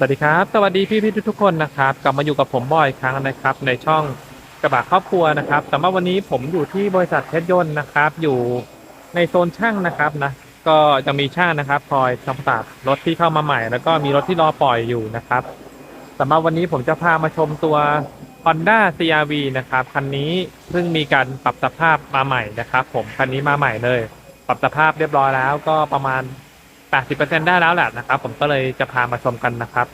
สวัสดีครับ สวัสดีพี่พี่ๆทุกคนนะครับ กลับมาอยู่กับผมบ่อยครั้งนะครับ ในช่องกระบะครอบครัวนะครับสำหรับวันนี้ผมอยู่ที่บริษัทเพชรยนต์นะครับ อยู่ในโซนช่างนะครับนะ ก็จะมีช่างนะครับคอยทำตัดรถที่เข้ามาใหม่ แล้วก็มีรถที่รอปล่อยอยู่นะครับสำหรับวันนี้ผมจะพามาชมตัว Honda CRV นะครับคันนี้เพิ่งมีการปรับสภาพมาใหม่นะครับ ผมคันนี้มาใหม่เลย ปรับสภาพเรียบร้อยแล้วก็ประมาณ 80%ได้แล้วแหละนะครับ ผมก็เลยจะพามาชมกันนะครับ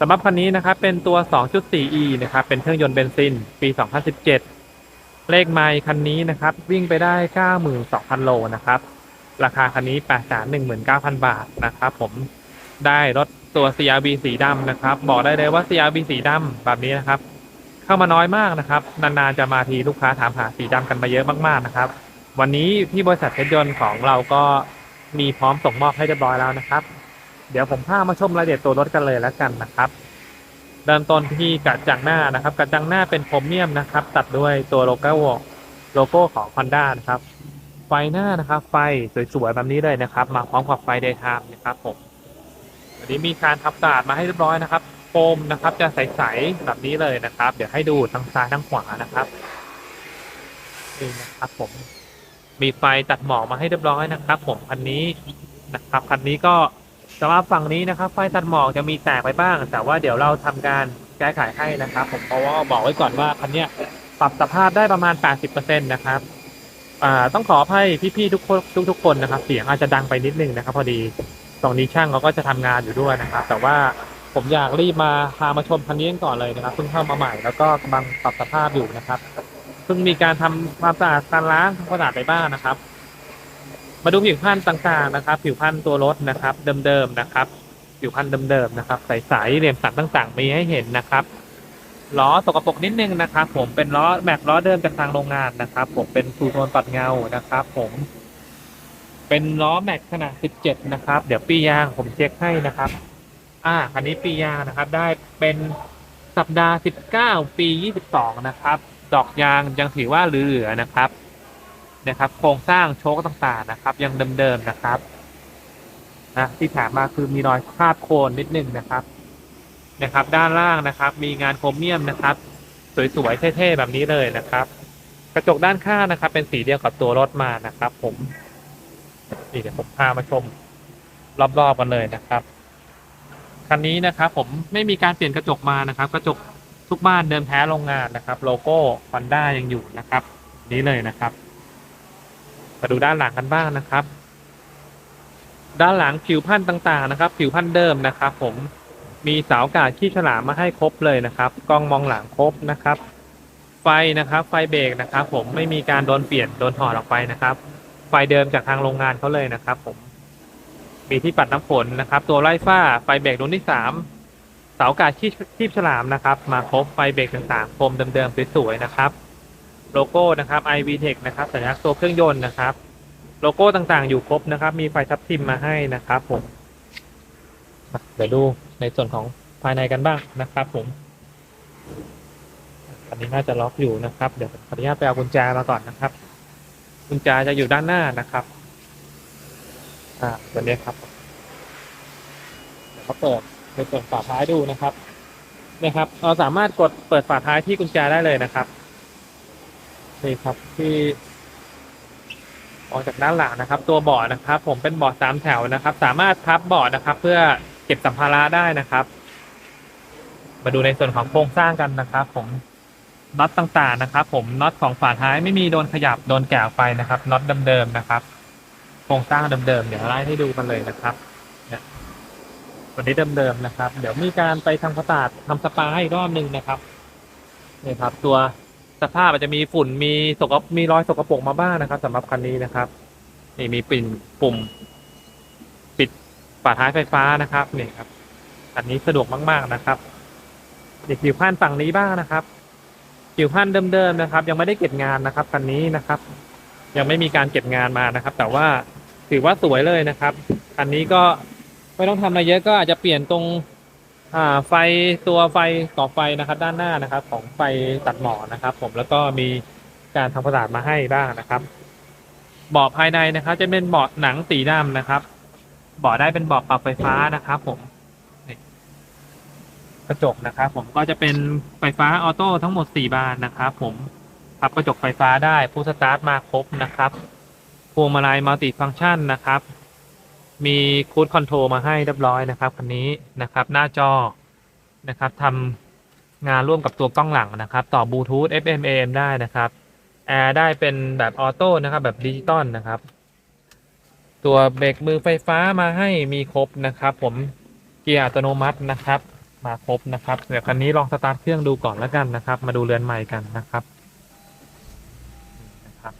สำหรับคันนี้นะครับเป็นตัว 2.4e นะครับ เป็นเครื่องยนต์เบนซิน ปี 2017 เลขไมล์คันนี้นะครับ วิ่งไปได้ 92,000 โลนะครับ ราคาคันนี้ 819,000 บาทนะครับ ผมได้รถตัว CRV สีดำนะครับ บอกได้เลยว่า CRV สีดำแบบนี้นะครับ เข้ามาน้อยมากนะครับ นานๆจะมาทีลูกค้าถามหาสีดำกันมาเยอะมากๆนะครับ วันนี้ที่บริษัทเพชรยนต์ของเราก็ มีพร้อมส่งมอบให้เรียบร้อยแล้วนะครับ เดี๋ยวผมพามาชมรายละเอียดตัวรถกันเลยแล้วกันนะครับเริ่มต้นที่กระจังหน้านะครับ กระจังหน้าเป็นโครเมียมนะครับ ตัดด้วยตัวโลโก้โลโก้ของ Honda นะครับ ไฟหน้านะครับ ไฟสวยๆแบบนี้เลยนะครับ มาพร้อมกับไฟเดย์ไทม์นะครับผมวันนี้มีการทำสะอาดมาให้เรียบร้อยนะครับโฟมนะครับ จะใสๆแบบนี้เลยนะครับ เดี๋ยวให้ดูทั้งซ้ายทั้งขวานะครับนี่นะครับผม มีไฟตัดหมอกมาให้เรียบร้อยนะครับ ผมคันนี้นะครับคันนี้ก็สำหรับฝั่งนี้นะครับ ไฟตัดหมอกจะมีแตกไปบ้าง แต่ว่าเดี๋ยวเราทำการแก้ไขให้นะครับ ผมเพราะว่าบอกไว้ก่อนว่าคันนี้ปรับสภาพได้ประมาณ 80%นะครับอ่าต้องขออภัยพี่ๆทุกคนทุกๆคนนะครับ เสียงอาจจะดังไปนิดนึงนะครับ พอดีตรงนี้ช่างเขาก็จะทำงานอยู่ด้วยนะครับ แต่ว่าผมอยากรีบมาพามาชมคันนี้ก่อนเลยนะครับเพิ่งเข้ามาใหม่แล้วก็กำลังปรับสภาพอยู่นะครับ เพิ่งมีการทำความสะอาดการล้างทำความสะอาดไปบ้างนะครับ มาดูผิวพรรณต่างๆนะครับ ผิวพรรณตัวรถนะครับ เดิมๆนะครับ ผิวพรรณเดิมๆนะครับ ใสๆเหลี่ยมสันต่างๆ มีให้เห็นนะครับล้อสกปรกนิดนึงนะครับ ผมเป็นล้อแม็กล้อเดิมจากทางโรงงานนะครับ ผมเป็นทูโทนปัดเงานะครับ ผม เป็นล้อแม็กขนาด 17 นะครับ เดี๋ยวปียางผมเช็คให้นะครับ อ่าคันนี้ปียางนะครับ ได้เป็นสัปดาห์ 19 ปี 22 นะครับ ดอกยางยังถือว่าเหลือๆนะครับ นะครับ โครงสร้างโชคต่างๆนะครับ ยังเดิมๆนะครับนะที่ถามมาคือมีรอยคราบโคลนนิดนึงนะครับ นะครับ ด้านล่างนะครับ มีงานโครเมียมนะครับ สวยๆเท่ๆแบบนี้เลยนะครับ กระจกด้านข้างนะครับ เป็นสีเดียวกับตัวรถมานะครับ ผมนี่เดี๋ยวผมพามาชม รอบๆกันเลยนะครับคันนี้นะครับ ผมไม่มีการเปลี่ยนกระจกมานะครับ กระจก ทุกบ้านเดิมแท้โรงงานนะครับ โลโก้ Honda ยังอยู่นะครับ นี้เลยนะครับ มาดูด้านหลังกันบ้างนะครับ ด้านหลังผิวพันธุ์ต่างๆนะครับ ผิวพันธุ์เดิมนะครับ ผมมีเสากาดขี้ฉลามมาให้ครบเลยนะครับกล้องมองหลังครบนะครับ ไฟนะครับ ไฟเบรกนะครับ ผมไม่มีการโดนเปลี่ยนโดนถอดออกไปนะครับ ไฟเดิมจากทางโรงงานเขาเลยนะครับ ผมมีที่ปัดน้ำฝนนะครับ ตัวไล่ฝ้าไฟเบรกรุ่นที่สาม เสากาดชีพชีพฉลามนะครับ มาครบไฟเบรกต่างๆโฟมเดิมๆสวยๆนะครับ โลโก้นะครับ iVTech นะครับสัญลักษณ์ตัวเครื่องยนต์นะครับ โลโก้ต่างๆอยู่ครบนะครับ มีไฟทับทิมมาให้นะครับผมเดี๋ยวดูในส่วนของภายในกันบ้างนะครับผมอันนี้น่าจะล็อกอยู่นะครับ เดี๋ยวขออนุญาตไปเอากุญแจมาก่อนนะครับ กุญแจจะอยู่ด้านหน้านะครับ อ่าตัวนี้ครับเดี๋ยวเขาเปิด ไปเปิดฝาท้ายดูนะครับนี่ยครับ เราสามารถกดเปิดฝาท้ายที่กุญแจได้เลยนะครับนี่ครับที่ออกจากด้านหลังนะครับ ตัวเบาะนะครับ ผมเป็นเบาะสามแถวนะครับ สามารถพับเบาะนะครับ เพื่อเก็บสัมภาระได้นะครับ มาดูในส่วนของโครงสร้างกันนะครับ ผมน็อตต่างๆนะครับ ผมน็อตของฝาท้ายไม่มีโดนขยับโดนแกะไปนะครับน็อตเดิมๆนะครับ โครงสร้างเดิมๆเดี๋ยวไล่ให้ดูกันเลยนะครับ วันนี้เดิมๆนะครับ เดี๋ยวมีการไปทำความสะอาดทำสปาให้อีกรอบหนึ่งนะครับนี่ครับ ตัวสภาพอาจจะมีฝุ่นมีสกปมีรอยสกปรกมาบ้างนะครับสำหรับคันนี้นะครับ นี่มีปิ่นปุ่ม ปิดฝาท้ายไฟฟ้านะครับนี่ครับ อันนี้สะดวกมาก ๆนะครับเด็กผิวพันธุ์ฝั่งนี้บ้างนะครับผิวพันธ์เดิมๆนะครับ ยังไม่ได้เก็บงานนะครับคันนี้นะครับ ยังไม่มีการเก็บงานมานะครับ แต่ว่าถือว่าสวยเลยนะครับ อันนี้ก็ ไม่ต้องทำอะไรเยอะก็อาจจะเปลี่ยนตรงอ่าไฟตัวไฟก่อไฟนะครับ ด้านหน้านะครับ ของไฟตัดหมอกนะครับ ผมแล้วก็มีการทำความสะอาดมาให้บ้างนะครับเบาะภายในนะครับ จะเป็นเบาะหนังสีดำนะครับเบาะได้เป็นเบาะปรับไฟฟ้านะครับ ผมนี่กระจกนะครับ ผมก็จะเป็นไฟฟ้าออโต้ทั้งหมด4บานนะครับ ผมพับกระจกไฟฟ้าได้ผู้สตาร์ทมาครบนะครับพวงมาลัยมัลติฟังก์ชันนะครับ มีคูดคอนโทรลมาให้เรียบร้อยนะครับคันนี้นะครับหน้าจอนะครับทำงานร่วมกับตัวกล้องหลังนะครับ ต่อบลูทูธ FM AM ได้นะครับแอร์ได้เป็นแบบออโต้นะครับแบบดิจิตอลนะครับ ตัวเบรกมือไฟฟ้ามาให้มีครบนะครับ ผมเกียร์อัตโนมัตินะครับ มาครบนะครับ เดี๋ยวคันนี้ลองสตาร์ทเครื่องดูก่อนแล้วกันนะครับ มาดูเรือนใหม่กันนะครับนะครับ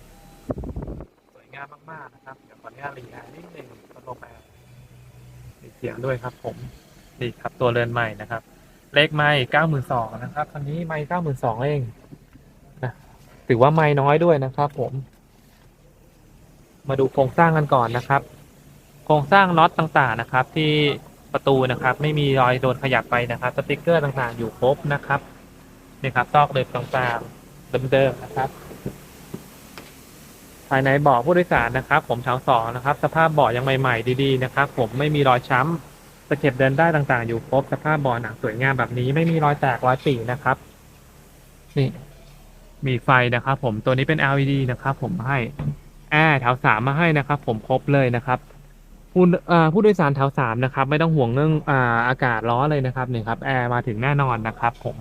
สวยงามมากๆนะครับเดี๋ยวขออนุญาตรีแอร์นิดหนึ่ง ลมแอร์มีเสียงด้วยครับผมนี่ครับตัวเรือนใหม่นะครับ เลขไม่เก้าหมื่นสองนะครับคันนี้ไม่เก้าหมื่นสองเองนะถือว่าไม่น้อยด้วยนะครับ ผม มาดูโครงสร้างกันก่อนนะครับ โครงสร้างน็อตต่างๆนะครับ ที่ประตูนะครับ ไม่มีรอยโดนขยับไปนะครับ สติกเกอร์ต่างๆ อยู่ครบนะครับนี่ครับซอกเดิมต่างๆเดิมๆนะครับ ภายในเบาะผู้โดยสารนะครับ ผมแถวสองนะครับ สภาพเบาะยังใหม่ ๆ ดีๆนะครับ ผมไม่มีรอยช้ำตะเข็บเดินได้ต่างๆ อยู่ครบสภาพเบาะหนังสวยงามแบบนี้ไม่มีรอยแตกรอยปีนะครับ นี่ มีไฟนะครับ ผมตัวนี้เป็น LED นะครับผมให้แอร์แถวสามมาให้นะครับ ผมครบเลยนะครับผู้ผู้โดยสารแถวสามนะครับ ไม่ต้องห่วงเรื่องอาอากาศร้อนเลยนะครับนี่ครับแอร์มาถึงแน่นอนนะครับ ผม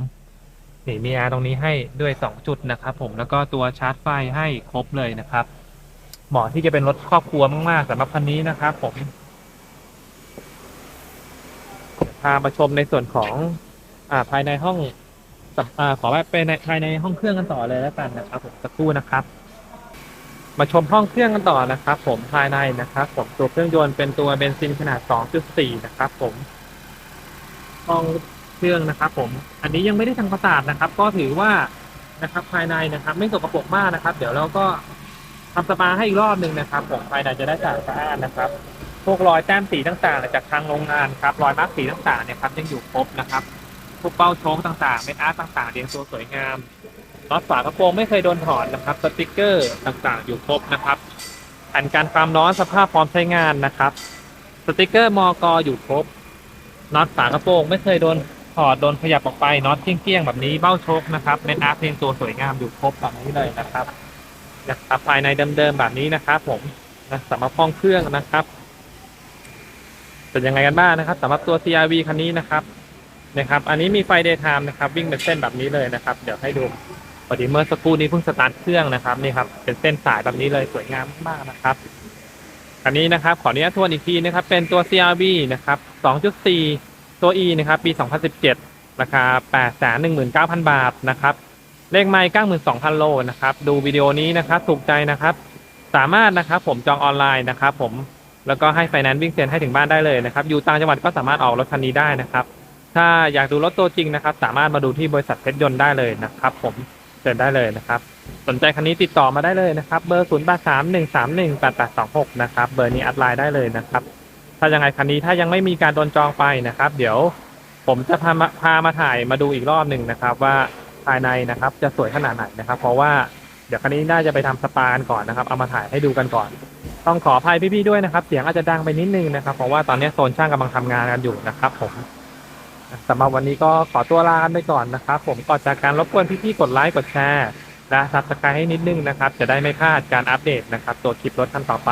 นี่มีแอร์ตรงนี้ให้ด้วยสองจุดนะครับผมแล้วก็ตัวชาร์จไฟให้ครบเลยนะครับเหมาะที่จะเป็นรถครอบครัวมาก ๆสำหรับคันนี้นะครับผมพามาชมในส่วนของอ่าภายในห้องอ่าขอว่าไปในภายในห้องเครื่องกันต่อเลยแล้วกันนะครับ ผมสักครู่นะครับ มาชมห้องเครื่องกันต่อนะครับ ผมภายในนะครับ ผมตัวเครื่องยนต์เป็นตัวเบนซินขนาด 2.4 นะครับ ผมห้อง รื่องนะครับ ผม อันนี้ยังไม่ได้ทำความสะอาดนะครับ ก็ถือว่านะครับภายในนะครับ ไม่สกปรกมากนะครับ เดี๋ยวเราก็ทำสปาให้อีกรอบหนึ่งนะครับผมภายในจะได้สะอาดสะอาดนะครับ พวกรอยแต้มสีต่างๆจากทางโรงงานครับรอยมาร์กสีต่างๆเนี่ยครับยังอยู่ครบนะครับพวกเป้าโชคต่างๆเม็ดอาร์ตต่างๆเรียงตัวสวยงามน็อตฝากระโปรงไม่เคยโดนถอดนะครับสติกเกอร์ต่างๆ อยู่ครบนะครับแผ่นการความร้อนสภาพพร้อมใช้งานนะครับ สติกเกอร์มอกอยู่ครบน็อตฝากระโปรงไม่เคยโดน ถอดโดนขยับออกไปน็อตเกี้ยงๆแบบนี้เบ้าชคนะครับเม็ดอาร์ตเรียงตัวสวยงามอยู่ครบแบบนี้เลยนะครับนะครับภายในเดิมๆแบบนี้นะครับ ผมนะสำหรับห้องเครื่องนะครับเป็นยังไงกันบ้างนะครับสำหรับตัว CRV คันนี้นะครับนะครับ อันนี้มีไฟ daytime นะครับ วิ่งเป็นเส้นแบบนี้เลยนะครับ เดี๋ยวให้ดูพอดีเมื่อสักครู่นี้เพิ่งสตาร์ทเครื่องนะครับนี่ครับเป็นเส้นสายแบบนี้เลยสวยงามมากๆนะครับอันนี้นะครับขออนุญาตทวนอีกทีนะครับ เป็นตัว CRV นะครับ 2.4 ตัว E นะครับ ปี 2017 ราคา 819,000 บาทนะครับ เลขไมล์92,000 โลนะครับ ดูวิดีโอนี้นะครับ ถูกใจนะครับ สามารถนะครับผมจองออนไลน์นะครับผม แล้วก็ให้ไฟแนนซ์วิ่งเซ็นให้ถึงบ้านได้เลยนะครับ อยู่ต่างจังหวัดก็สามารถออกรถคันนี้ได้นะครับ ถ้าอยากดูรถตัวจริงนะครับ สามารถมาดูที่บริษัทเพชรยนต์ได้เลยนะครับ ผมเชิญได้เลยนะครับ สนใจคันนี้ติดต่อมาได้เลยนะครับ เบอร์ 0 8 3 1 3 1 8 8 2 6 นะครับ เบอร์นี้อัดไลน์ได้เลยนะครับ ถ้ายังไงคันนี้ถ้ายังไม่มีการโดนจองไปนะครับ เดี๋ยวผมจะพามาพามาถ่ายมาดูอีกรอบหนึ่งนะครับ ว่าภายในนะครับ จะสวยขนาดไหนนะครับ เพราะว่าเดี๋ยวคันนี้น่าจะไปทำสปากันก่อนนะครับ เอามาถ่ายให้ดูกันก่อน ต้องขออภัยพี่ๆด้วยนะครับ เสียงอาจจะดังไปนิดนึงนะครับเพราะว่าตอนนี้โซนช่างกำลังทำงานกันอยู่นะครับ ผมสำหรับวันนี้ก็ขอตัวลากันไปก่อนนะครับ ผมก่อนจากการรบกวนพี่ๆกดไลค์กดแชร์และซับสไครต์ให้นิดนึงนะครับ จะได้ไม่พลาดการอัปเดตนะครับ ตัวคลิปรถคันต่อไป